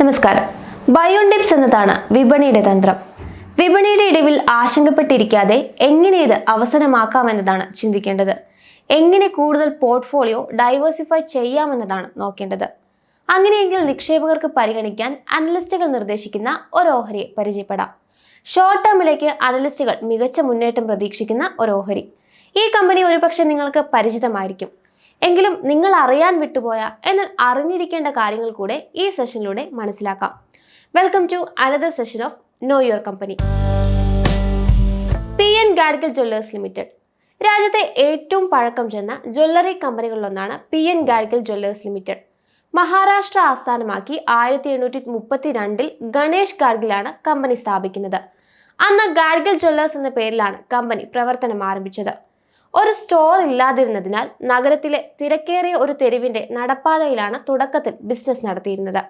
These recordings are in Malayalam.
നമസ്കാരം. ബയോൺ ടിപ്സ് എന്നതാണ് വിപണിയുടെ തന്ത്രം. വിപണിയുടെ ഇടിവിൽ ആശങ്കപ്പെട്ടിരിക്കാതെ എങ്ങനെ ഇത് അവസരമാക്കാമെന്നതാണ് ചിന്തിക്കേണ്ടത്. എങ്ങനെ കൂടുതൽ പോർട്ട്ഫോളിയോ ഡൈവേഴ്സിഫൈ ചെയ്യാമെന്നതാണ് നോക്കേണ്ടത്. അങ്ങനെയെങ്കിൽ നിക്ഷേപകർക്ക് പരിഗണിക്കാൻ അനലിസ്റ്റുകൾ നിർദ്ദേശിക്കുന്ന ഒരു ഓഹരിയെ പരിചയപ്പെടാം. ഷോർട്ട് ടേമിലേക്ക് അനലിസ്റ്റുകൾ മികച്ച മുന്നേറ്റം പ്രതീക്ഷിക്കുന്ന ഒരു ഓഹരി. ഈ കമ്പനി ഒരുപക്ഷെ നിങ്ങൾക്ക് പരിചിതമായിരിക്കും. എങ്കിലും നിങ്ങൾ അറിയാൻ വിട്ടുപോയ എന്നാൽ അറിഞ്ഞിരിക്കേണ്ട കാര്യങ്ങൾ കൂടെ ഈ സെഷനിലൂടെ മനസ്സിലാക്കാം. Welcome to another session of know your company P N Gadgil jewellers limited രാജ്യത്തെ ഏറ്റവും പഴക്കം ചെന്ന jewellery കമ്പനികളിലൊന്നാണ് P N Gadgil jewellers limited Maharashtra ആസ്ഥാനമാക്കി ആയിരത്തി എണ്ണൂറ്റി മുപ്പത്തി രണ്ടിൽ ഗണേഷ് ഗാഡ്ഗിലാണ് കമ്പനി സ്ഥാപിക്കുന്നത്. അന്ന് ഗാഡ്ഗിൽ ജ്വല്ലേഴ്സ് എന്ന പേരിലാണ് കമ്പനി പ്രവർത്തനം ആരംഭിച്ചത്. ഒരു സ്റ്റോർ ഇല്ലാതിരുന്നതിനാൽ നഗരത്തിലെ തിരക്കേറിയ ഒരു തെരുവിന്റെ നടപ്പാതയിലാണ് തുടക്കത്തിൽ ബിസിനസ് നടത്തിയിരുന്നത്.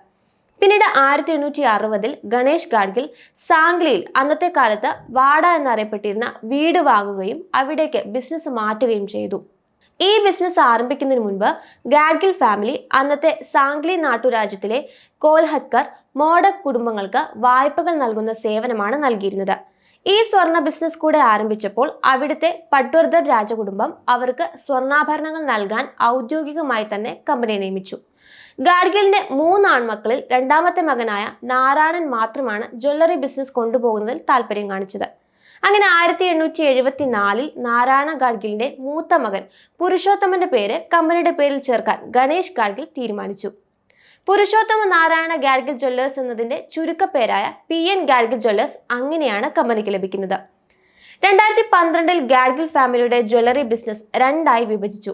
പിന്നീട് ആയിരത്തി എണ്ണൂറ്റി അറുപതിൽ ഗണേഷ് ഗാഡ്ഗിൽ സാംഗ്ലിയിൽ അന്നത്തെ കാലത്ത് വാഡ എന്നറിയപ്പെട്ടിരുന്ന വീട് വാങ്ങുകയും അവിടേക്ക് ബിസിനസ് മാറ്റുകയും ചെയ്തു. ഈ ബിസിനസ് ആരംഭിക്കുന്നതിന് മുൻപ് ഗാഡ്ഗിൽ ഫാമിലി അന്നത്തെ സാംഗ്ലി നാട്ടുരാജ്യത്തിലെ കോൽഹത്കർ മോഡക് കുടുംബങ്ങൾക്ക് വായ്പകൾ നൽകുന്ന സേവനമാണ് നൽകിയിരുന്നത്. ഈ സ്വർണ ബിസിനസ് കൂടെ ആരംഭിച്ചപ്പോൾ അവിടുത്തെ പട്വർദ്ധർ രാജകുടുംബം അവർക്ക് സ്വർണാഭരണങ്ങൾ നൽകാൻ ഔദ്യോഗികമായി തന്നെ കമ്പനി നിയമിച്ചു. ഗാഡ്ഗിലിന്റെ മൂന്ന് ആൺമക്കളിൽ രണ്ടാമത്തെ മകനായ നാരായണൻ മാത്രമാണ് ജ്വല്ലറി ബിസിനസ് കൊണ്ടുപോകുന്നതിൽ താല്പര്യം കാണിച്ചത്. അങ്ങനെ ആയിരത്തി എണ്ണൂറ്റി എഴുപത്തി നാലിൽ നാരായണ ഗാഡ്ഗിലിന്റെ മൂത്ത മകൻ പുരുഷോത്തമന്റെ പേര് കമ്പനിയുടെ പേരിൽ ചേർക്കാൻ ഗണേഷ് ഗാഡ്ഗിൽ തീരുമാനിച്ചു. പുരുഷോത്തമ നാരായണ ഗാഡ്ഗിൽ ജ്വല്ലേഴ്സ് എന്നതിന്റെ ചുരുക്കപ്പേരായ പി എൻ ഗാഡ്ഗിൽ ജ്വല്ലേഴ്സ് അങ്ങനെയാണ് കമ്പനിക്ക് ലഭിക്കുന്നത്. രണ്ടായിരത്തി പന്ത്രണ്ടിൽ ഗാഡ്ഗിൽ ഫാമിലിയുടെ ജ്വല്ലറി ബിസിനസ് രണ്ടായി വിഭജിച്ചു.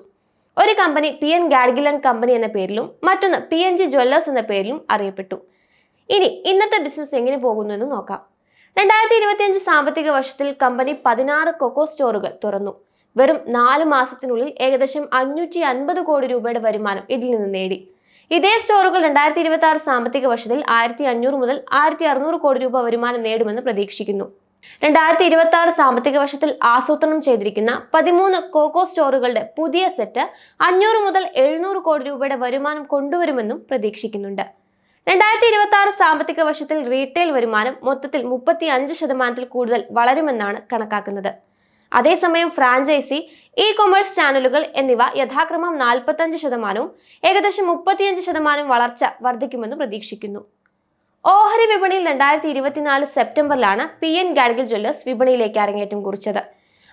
ഒരു company P N Gadgil and company എന്ന പേരിലും മറ്റൊന്ന് പി എൻ ജി ജ്വല്ലേഴ്സ് എന്ന പേരിലും അറിയപ്പെട്ടു. ഇനി ഇന്നത്തെ ബിസിനസ് എങ്ങനെ പോകുന്നു എന്ന് നോക്കാം. രണ്ടായിരത്തി ഇരുപത്തിയഞ്ച് സാമ്പത്തിക വർഷത്തിൽ കമ്പനി പതിനാറ് കൊക്കോ സ്റ്റോറുകൾ തുറന്നു. വെറും നാല് മാസത്തിനുള്ളിൽ ഏകദേശം അഞ്ഞൂറ്റി അൻപത് കോടി രൂപയുടെ വരുമാനം ഇതിൽ നിന്ന് നേടി. ഇതേ സ്റ്റോറുകൾ രണ്ടായിരത്തി ഇരുപത്തി ആറ് സാമ്പത്തിക വർഷത്തിൽ ആയിരത്തി അഞ്ഞൂറ് മുതൽ ആയിരത്തി അറുന്നൂറ് കോടി രൂപ വരുമാനം നേടുമെന്ന് പ്രതീക്ഷിക്കുന്നു. രണ്ടായിരത്തി ഇരുപത്തി ആറ് സാമ്പത്തിക വർഷത്തിൽ ആസൂത്രണം ചെയ്തിരിക്കുന്ന പതിമൂന്ന് കോക്കോ സ്റ്റോറുകളുടെ പുതിയ സെറ്റ് അഞ്ഞൂറ് മുതൽ എഴുന്നൂറ് കോടി രൂപയുടെ വരുമാനം കൊണ്ടുവരുമെന്നും പ്രതീക്ഷിക്കുന്നുണ്ട്. രണ്ടായിരത്തി ഇരുപത്തി ആറ് സാമ്പത്തിക വർഷത്തിൽ റീറ്റെയിൽ വരുമാനം മൊത്തത്തിൽ മുപ്പത്തി അഞ്ച് ശതമാനത്തിൽ കൂടുതൽ വളരുമെന്നാണ് കണക്കാക്കുന്നത്. അതേസമയം ഫ്രാഞ്ചൈസി ഇ കൊമേഴ്സ് ചാനലുകൾ എന്നിവ യഥാക്രമം നാൽപ്പത്തഞ്ച് ശതമാനവും ഏകദേശം മുപ്പത്തിയഞ്ച് ശതമാനം വളർച്ച വർദ്ധിക്കുമെന്ന് പ്രതീക്ഷിക്കുന്നു. ഓഹരി വിപണിയിൽ രണ്ടായിരത്തി ഇരുപത്തിനാല് സെപ്റ്റംബറിലാണ് പി എൻ ഗാഡ്ഗിൽ ജ്വല്ലേഴ്സ് വിപണിയിലേക്ക് അരങ്ങേറ്റം കുറിച്ചത്.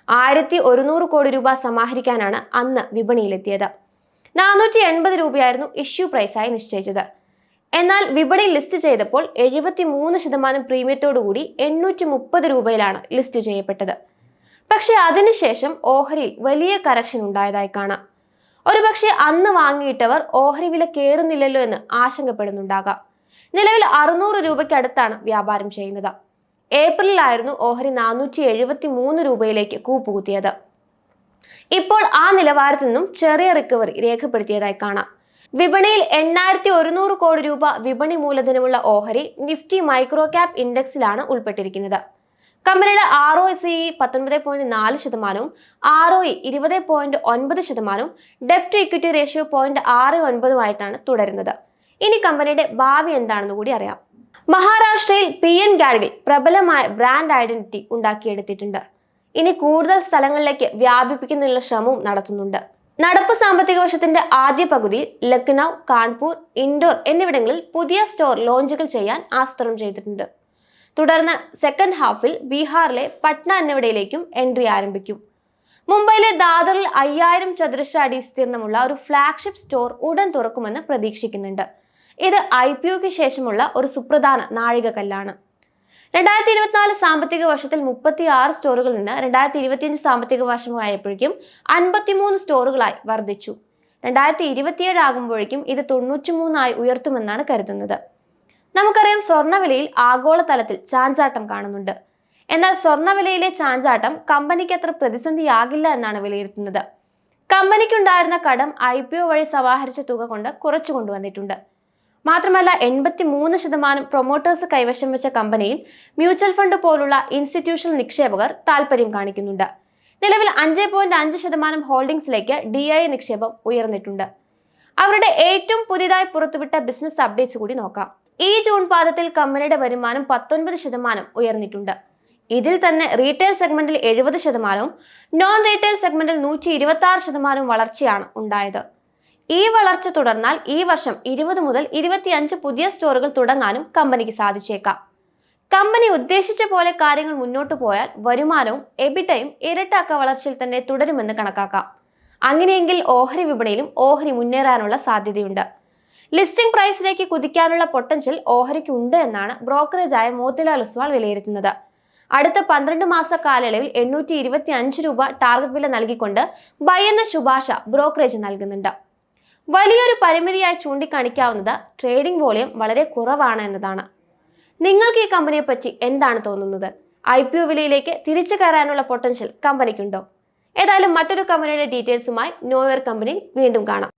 ആയിരത്തി ഒരുന്നൂറ് കോടി രൂപ സമാഹരിക്കാനാണ് അന്ന് വിപണിയിലെത്തിയത്. നാനൂറ്റി എൺപത് രൂപയായിരുന്നു ഇഷ്യൂ പ്രൈസായി നിശ്ചയിച്ചത്. എന്നാൽ വിപണി ലിസ്റ്റ് ചെയ്തപ്പോൾ എഴുപത്തി മൂന്ന് ശതമാനം പ്രീമിയത്തോടുകൂടി എണ്ണൂറ്റി മുപ്പത് രൂപയിലാണ് ലിസ്റ്റ് ചെയ്യപ്പെട്ടത്. പക്ഷേ അതിനുശേഷം ഓഹരിയിൽ വലിയ കറക്ഷൻ ഉണ്ടായതായി കാണാം. ഒരുപക്ഷെ അന്ന് വാങ്ങിയിട്ടവർ ഓഹരി വില കയറുന്നില്ലല്ലോ എന്ന് ആശങ്കപ്പെടുന്നുണ്ടാകാം. നിലവിൽ അറുന്നൂറ് രൂപയ്ക്കടുത്താണ് വ്യാപാരം ചെയ്യുന്നത്. ഏപ്രിലിലായിരുന്നു ഓഹരി നാനൂറ്റി എഴുപത്തി മൂന്ന് രൂപയിലേക്ക് കൂപ്പുകുത്തിയത്. ഇപ്പോൾ ആ നിലവാരത്തിൽ നിന്നും ചെറിയ റിക്കവറി രേഖപ്പെടുത്തിയതായി കാണാം. വിപണിയിൽ എണ്ണായിരത്തി ഒരുന്നൂറ് കോടി രൂപ വിപണി മൂലധനമുള്ള ഓഹരി നിഫ്റ്റി മൈക്രോ ക്യാപ് ഇൻഡെക്സിലാണ് ഉൾപ്പെട്ടിരിക്കുന്നത്. കമ്പനിയുടെ ആർ ഒ സി പത്തൊൻപത് പോയിന്റ് നാല് ശതമാനവും ആർ ഒ ഇ ഇരുപത് പോയിന്റ് ഒൻപത് ശതമാനവും ഡെപ്റ്റ് ഇക്വിറ്റി റേഷ്യോ പോയിന്റ് ആറ് ഒൻപതുമായിട്ടാണ് തുടരുന്നത്. ഇനി കമ്പനിയുടെ ഭാവി എന്താണെന്ന് കൂടി അറിയാം. മഹാരാഷ്ട്രയിൽ പി എൻ ഗാഡ്ഗിൽ പ്രബലമായ ബ്രാൻഡ് ഐഡന്റിറ്റി ഉണ്ടാക്കിയെടുത്തിട്ടുണ്ട്. ഇനി കൂടുതൽ സ്ഥലങ്ങളിലേക്ക് വ്യാപിപ്പിക്കുന്നതിനുള്ള ശ്രമവും നടത്തുന്നുണ്ട്. നടപ്പ് സാമ്പത്തിക വർഷത്തിന്റെ ആദ്യ പകുതിയിൽ ലക്നൗ കാൺപൂർ ഇൻഡോർ എന്നിവിടങ്ങളിൽ പുതിയ സ്റ്റോർ ലോഞ്ചുകൾ ചെയ്യാൻ ആസൂത്രണം ചെയ്തിട്ടുണ്ട്. തുടർന്ന് സെക്കൻഡ് ഹാഫിൽ ബീഹാറിലെ പട്ന എന്നിവിടയിലേക്കും എൻട്രി ആരംഭിക്കും. മുംബൈയിലെ ദാദറിൽ അയ്യായിരം ചതുരശ്ര അടി വിസ്തീർണമുള്ള ഒരു ഫ്ലാഗ്ഷിപ്പ് സ്റ്റോർ ഉടൻ തുറക്കുമെന്ന് പ്രതീക്ഷിക്കുന്നുണ്ട്. ഇത് ഐ പി ഒക്ക് ശേഷമുള്ള ഒരു സുപ്രധാന നാഴികക്കല്ലാണ്. രണ്ടായിരത്തി ഇരുപത്തിനാല് സാമ്പത്തിക വർഷത്തിൽ മുപ്പത്തി ആറ് സ്റ്റോറുകളിൽ നിന്ന് രണ്ടായിരത്തി ഇരുപത്തിയഞ്ച് സാമ്പത്തിക വർഷമായപ്പോഴേക്കും അൻപത്തിമൂന്ന് സ്റ്റോറുകളായി വർദ്ധിച്ചു. രണ്ടായിരത്തി ഇരുപത്തിയേഴ് ആകുമ്പോഴേക്കും ഇത് തൊണ്ണൂറ്റിമൂന്നായി ഉയർത്തുമെന്നാണ് കരുതുന്നത്. നമുക്കറിയാം സ്വർണവിലയിൽ ആഗോളതലത്തിൽ ചാഞ്ചാട്ടം കാണുന്നുണ്ട്. എന്നാൽ സ്വർണവിലയിലെ ചാഞ്ചാട്ടം കമ്പനിക്ക് അത്ര പ്രതിസന്ധിയാകില്ല എന്നാണ് വിലയിരുത്തുന്നത്. കമ്പനിക്കുണ്ടായിരുന്ന കടം ഐ പി ഒ വഴി സമാഹരിച്ച തുക കൊണ്ട് കുറച്ചു കൊണ്ടുവന്നിട്ടുണ്ട്. മാത്രമല്ല എൺപത്തി മൂന്ന് ശതമാനം പ്രൊമോട്ടേഴ്സ് കൈവശം വെച്ച കമ്പനിയിൽ മ്യൂച്വൽ ഫണ്ട് പോലുള്ള ഇൻസ്റ്റിറ്റ്യൂഷണൽ നിക്ഷേപകർ താൽപ്പര്യം കാണിക്കുന്നുണ്ട്. നിലവിൽ അഞ്ച് പോയിന്റ് അഞ്ച് ശതമാനം ഹോൾഡിംഗ്സിലേക്ക് ഡി ഐ നിക്ഷേപം ഉയർന്നിട്ടുണ്ട്. അവരുടെ ഏറ്റവും പുതിയതായി പുറത്തുവിട്ട ബിസിനസ് അപ്ഡേറ്റ്സ് കൂടി നോക്കാം. ഈ ജൂൺ പാദത്തിൽ കമ്പനിയുടെ വരുമാനം പത്തൊൻപത് ശതമാനം ഉയർന്നിട്ടുണ്ട്. ഇതിൽ തന്നെ റീറ്റെയിൽ സെഗ്മെന്റിൽ എഴുപത് ശതമാനവും നോൺ റീറ്റെയിൽ സെഗ്മെന്റിൽ നൂറ്റി ഇരുപത്തി ആറ് ശതമാനവും വളർച്ചയാണ് ഉണ്ടായത്. ഈ വളർച്ച തുടർന്നാൽ ഈ വർഷം ഇരുപത് മുതൽ ഇരുപത്തിയഞ്ച് പുതിയ സ്റ്റോറുകൾ തുടങ്ങാനും കമ്പനിക്ക് സാധിച്ചേക്കാം. കമ്പനി ഉദ്ദേശിച്ച പോലെ കാര്യങ്ങൾ മുന്നോട്ട് പോയാൽ വരുമാനവും എബിറ്റയും ഇരട്ടാക്ക വളർച്ചയിൽ തന്നെ തുടരുമെന്ന് കണക്കാക്കാം. അങ്ങനെയെങ്കിൽ ഓഹരി വിപണിയിലും ഓഹരി മുന്നേറാനുള്ള സാധ്യതയുണ്ട്. ലിസ്റ്റിംഗ് പ്രൈസിലേക്ക് കുതിക്കാനുള്ള പൊട്ടൻഷ്യൽ ഓഹരിക്ക് ഉണ്ട് എന്നാണ് ബ്രോക്കറേജായ മോത്തിലാൽ ഒസ്വാൾ വിലയിരുത്തുന്നത്. അടുത്ത പന്ത്രണ്ട് മാസ കാലയളവിൽ എണ്ണൂറ്റി ഇരുപത്തി അഞ്ച് രൂപ ടാർഗറ്റ് വില നൽകിക്കൊണ്ട് ബൈ എന്ന ശുപാർശ ബ്രോക്കറേജ് നൽകുന്നുണ്ട്. വലിയൊരു പരിമിതിയായി ചൂണ്ടിക്കാണിക്കാവുന്നത് ട്രേഡിംഗ് വോളിയം വളരെ കുറവാണ് എന്നതാണ്. നിങ്ങൾക്ക് ഈ കമ്പനിയെ പറ്റി എന്താണ് തോന്നുന്നത്? ഐ പി ഒ വിലയിലേക്ക് തിരിച്ചു കയറാനുള്ള പൊട്ടൻഷ്യൽ കമ്പനിക്കുണ്ടോ ഏതായാലും മറ്റൊരു കമ്പനിയുടെ ഡീറ്റെയിൽസുമായി നോയർ കമ്പനി വീണ്ടും കാണാം.